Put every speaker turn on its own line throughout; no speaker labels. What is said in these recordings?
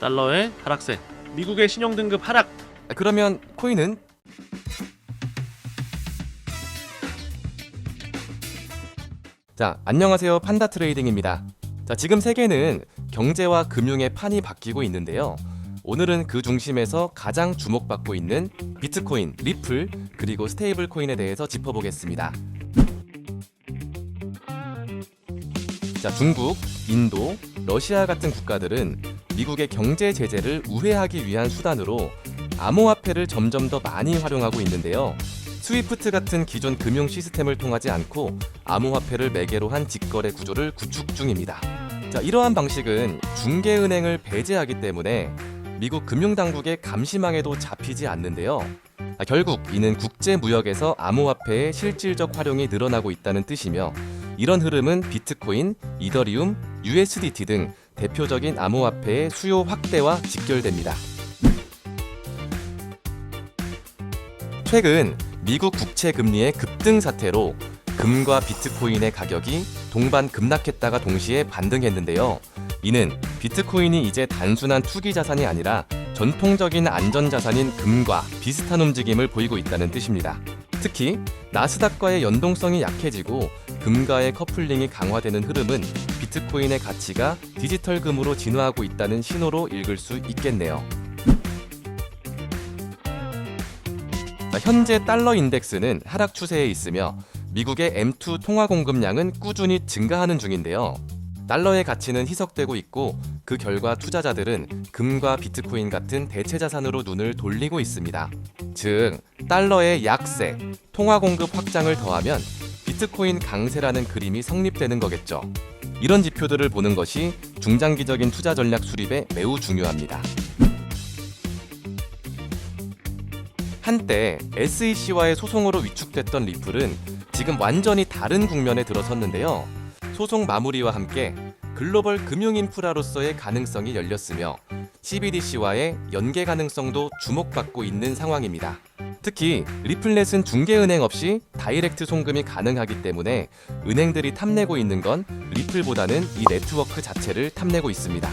달러의 하락세. 미국의 신용 등급 하락.
아, 그러면 코인은 자, 안녕하세요. 판다 트레이딩입니다. 자, 지금 세계는 경제와 금융의 판이 바뀌고 있는데요. 오늘은 그 중심에서 가장 주목받고 있는 비트코인, 리플, 그리고 스테이블 코인에 대해서 짚어보겠습니다. 자, 중국, 인도, 러시아 같은 국가들은 미국의 경제 제재를 우회하기 위한 수단으로 암호화폐를 점점 더 많이 활용하고 있는데요. 스위프트 같은 기존 금융 시스템을 통하지 않고 암호화폐를 매개로 한 직거래 구조를 구축 중입니다. 자, 이러한 방식은 중개은행을 배제하기 때문에 미국 금융당국의 감시망에도 잡히지 않는데요. 아, 결국 이는 국제 무역에서 암호화폐의 실질적 활용이 늘어나고 있다는 뜻이며 이런 흐름은 비트코인, 이더리움, USDT 등 대표적인 암호화폐의 수요 확대와 직결됩니다. 최근 미국 국채 금리의 급등 사태로 금과 비트코인의 가격이 동반 급락했다가 동시에 반등했는데요. 이는 비트코인이 이제 단순한 투기 자산이 아니라 전통적인 안전 자산인 금과 비슷한 움직임을 보이고 있다는 뜻입니다. 특히 나스닥과의 연동성이 약해지고 금과의 커플링이 강화되는 흐름은 비트코인의 가치가 디지털 금으로 진화하고 있다는 신호로 읽을 수 있겠네요. 자, 현재 달러 인덱스는 하락 추세에 있으며 미국의 M2 통화 공급량은 꾸준히 증가하는 중인데요. 달러의 가치는 희석되고 있고 그 결과 투자자들은 금과 비트코인 같은 대체 자산으로 눈을 돌리고 있습니다. 즉, 달러의 약세, 통화 공급 확장을 더하면 비트코인 강세라는 그림이 성립되는 거겠죠. 이런 지표들을 보는 것이 중장기적인 투자 전략 수립에 매우 중요합니다. 한때 SEC와의 소송으로 위축됐던 리플은 지금 완전히 다른 국면에 들어섰는데요. 소송 마무리와 함께 글로벌 금융 인프라로서의 가능성이 열렸으며 CBDC와의 연계 가능성도 주목받고 있는 상황입니다. 특히 리플넷은 중개은행 없이 다이렉트 송금이 가능하기 때문에 은행들이 탐내고 있는 건 리플보다는 이 네트워크 자체를 탐내고 있습니다.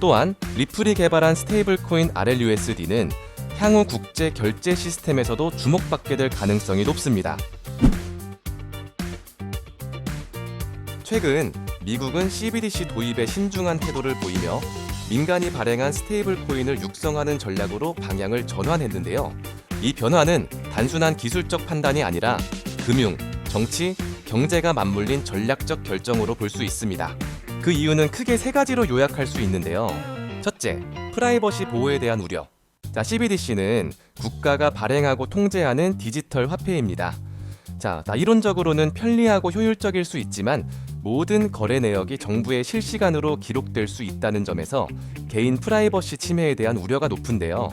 또한 리플이 개발한 스테이블 코인 RLUSD는 향후 국제 결제 시스템에서도 주목받게 될 가능성이 높습니다. 최근 미국은 CBDC 도입에 신중한 태도를 보이며 민간이 발행한 스테이블 코인을 육성하는 전략으로 방향을 전환했는데요. 이 변화는 단순한 기술적 판단이 아니라 금융, 정치, 경제가 맞물린 전략적 결정으로 볼 수 있습니다. 그 이유는 크게 세 가지로 요약할 수 있는데요. 첫째, 프라이버시 보호에 대한 우려. 자, CBDC는 국가가 발행하고 통제하는 디지털 화폐입니다. 자, 나 이론적으로는 편리하고 효율적일 수 있지만 모든 거래 내역이 정부의 실시간으로 기록될 수 있다는 점에서 개인 프라이버시 침해에 대한 우려가 높은데요.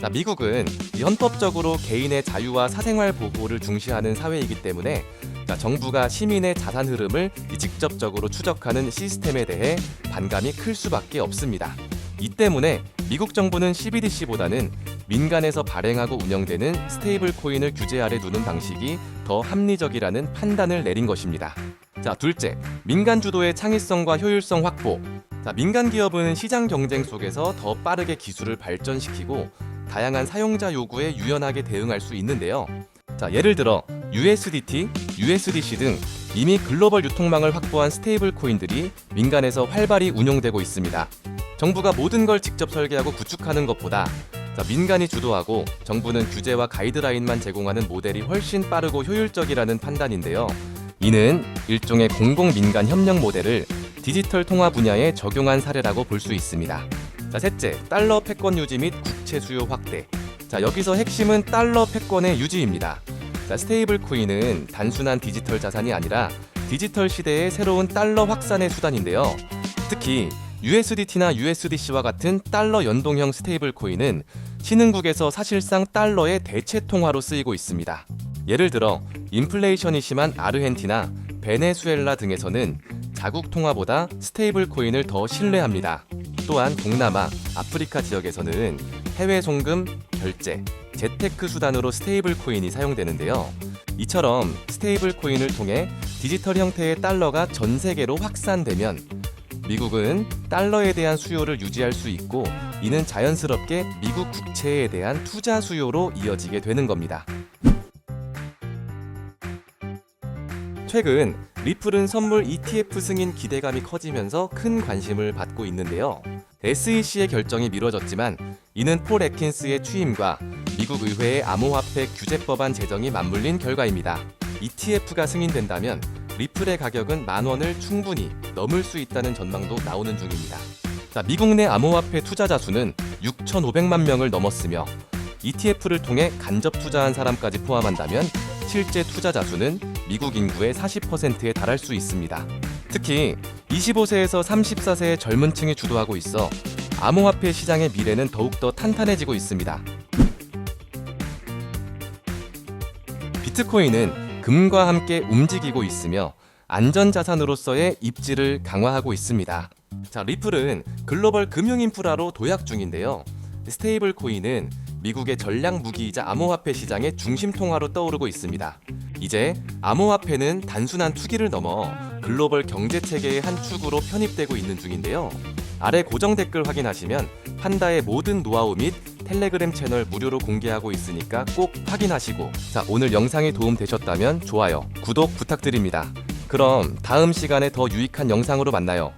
자, 미국은 이 헌법적으로 개인의 자유와 사생활 보호를 중시하는 사회이기 때문에 자, 정부가 시민의 자산 흐름을 이 직접적으로 추적하는 시스템에 대해 반감이 클 수밖에 없습니다. 이 때문에 미국 정부는 CBDC보다는 민간에서 발행하고 운영되는 스테이블 코인을 규제 아래 두는 방식이 더 합리적이라는 판단을 내린 것입니다. 자, 둘째, 민간 주도의 창의성과 효율성 확보. 자, 민간 기업은 시장 경쟁 속에서 더 빠르게 기술을 발전시키고 다양한 사용자 요구에 유연하게 대응할 수 있는데요. 자, 예를 들어 USDT, USDC 등 이미 글로벌 유통망을 확보한 스테이블 코인들이 민간에서 활발히 운용되고 있습니다. 정부가 모든 걸 직접 설계하고 구축하는 것보다 자, 민간이 주도하고 정부는 규제와 가이드라인만 제공하는 모델이 훨씬 빠르고 효율적이라는 판단인데요. 이는 일종의 공공 민간 협력 모델을 디지털 통화 분야에 적용한 사례라고 볼 수 있습니다. 자, 셋째, 달러 패권 유지 및 국채 수요 확대. 자, 여기서 핵심은 달러 패권의 유지입니다. 자, 스테이블 코인은 단순한 디지털 자산이 아니라 디지털 시대의 새로운 달러 확산의 수단인데요. 특히 USDT나 USDC와 같은 달러 연동형 스테이블 코인은 신흥국에서 사실상 달러의 대체 통화로 쓰이고 있습니다. 예를 들어 인플레이션이 심한 아르헨티나, 베네수엘라 등에서는 자국 통화보다 스테이블 코인을 더 신뢰합니다. 또한 동남아, 아프리카 지역에서는 해외 송금, 결제, 재테크 수단으로 스테이블 코인이 사용되는데요. 이처럼 스테이블 코인을 통해 디지털 형태의 달러가 전 세계로 확산되면 미국은 달러에 대한 수요를 유지할 수 있고 이는 자연스럽게 미국 국채에 대한 투자 수요로 이어지게 되는 겁니다. 최근 리플은 선물 ETF 승인 기대감이 커지면서 큰 관심을 받고 있는데요. SEC의 결정이 미뤄졌지만 이는 폴 애킨스의 취임과 미국 의회의 암호화폐 규제법안 제정이 맞물린 결과입니다. ETF가 승인된다면 리플의 가격은 만 원을 충분히 넘을 수 있다는 전망도 나오는 중입니다. 자, 미국 내 암호화폐 투자자 수는 6,500만 명을 넘었으며 ETF를 통해 간접 투자한 사람까지 포함한다면 실제 투자자 수는 미국 인구의 40%에 달할 수 있습니다. 특히 25세에서 34세의 젊은 층이 주도하고 있어 암호화폐 시장의 미래는 더욱더 탄탄해지고 있습니다. 비트코인은 금과 함께 움직이고 있으며 안전자산으로서의 입지를 강화하고 있습니다. 자, 리플은 글로벌 금융 인프라로 도약 중인데요. 스테이블 코인은 미국의 전략 무기이자 암호화폐 시장의 중심 통화로 떠오르고 있습니다. 이제 암호화폐는 단순한 투기를 넘어 글로벌 경제 체계의 한 축으로 편입되고 있는 중인데요. 아래 고정 댓글 확인하시면 판다의 모든 노하우 및 텔레그램 채널 무료로 공개하고 있으니까 꼭 확인하시고 자 오늘 영상이 도움 되셨다면 좋아요 구독 부탁드립니다 그럼 다음 시간에 더 유익한 영상으로 만나요